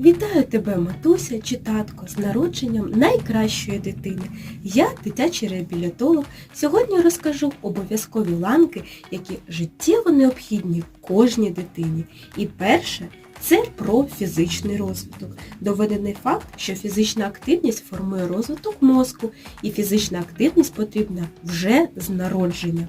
Вітаю тебе, матуся чи татко, з народженням найкращої дитини. Я дитячий реабілітолог. Сьогодні розкажу обов'язкові ланки, які життєво необхідні кожній дитині. І перше це про фізичний розвиток. Доведений факт, що фізична активність формує розвиток мозку, і фізична активність потрібна вже з народження.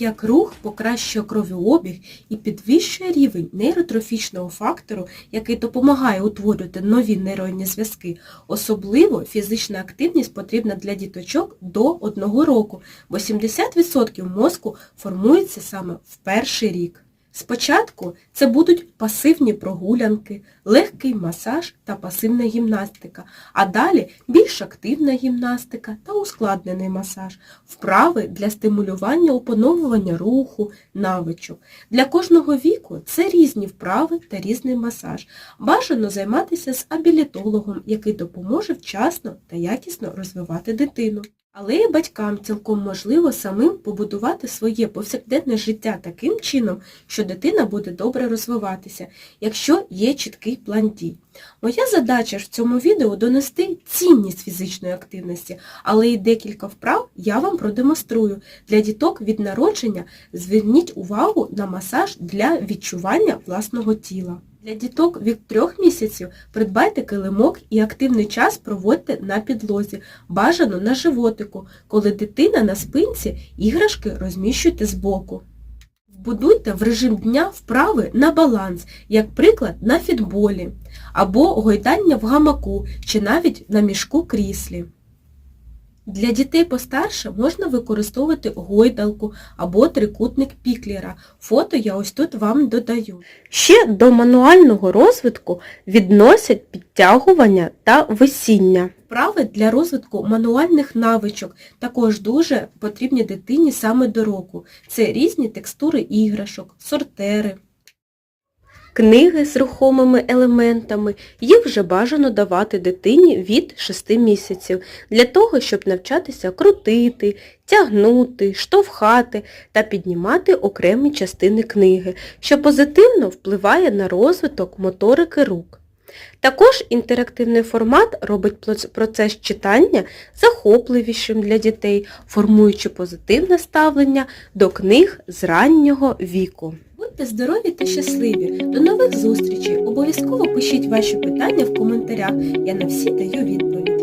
Як рух покращує кровообіг і підвищує рівень нейротрофічного фактору, який допомагає утворювати нові нейронні зв'язки, особливо фізична активність потрібна для діточок до 1 року, бо 70% мозку формується саме в перший рік. Спочатку це будуть пасивні прогулянки, легкий масаж та пасивна гімнастика, а далі більш активна гімнастика та ускладнений масаж, вправи для стимулювання опановування руху, навичок. Для кожного віку це різні вправи та різний масаж. Бажано займатися з абілітологом, який допоможе вчасно та якісно розвивати дитину. Але і батькам цілком можливо самим побудувати своє повсякденне життя таким чином, що дитина буде добре розвиватися, якщо є чіткий план дій. Моя задача ж в цьому відео донести цінність фізичної активності, але і декілька вправ я вам продемонструю. Для діток від народження зверніть увагу на масаж для відчування власного тіла. Для діток від трьох місяців придбайте килимок і активний час проводьте на підлозі, бажано на животику. Коли дитина на спинці, іграшки розміщуйте збоку. Вбудуйте в режим дня вправи на баланс, як приклад на фітболі, або гойдання в гамаку, чи навіть на мішку кріслі. Для дітей постарше можна використовувати гойдалку або трикутник піклера. Фото я ось тут вам додаю. Ще до мануального розвитку відносять підтягування та висіння. Вправи для розвитку мануальних навичок також дуже потрібні дитині саме до року. Це різні текстури іграшок, сортери. Книги з рухомими елементами їх вже бажано давати дитині від 6 місяців для того, щоб навчатися крутити, тягнути, штовхати та піднімати окремі частини книги, що позитивно впливає на розвиток моторики рук. Також інтерактивний формат робить процес читання захопливішим для дітей, формуючи позитивне ставлення до книг з раннього віку. Будьте здорові та щасливі! До нових зустрічей! Обов'язково пишіть ваші питання в коментарях, я на всі даю відповідь.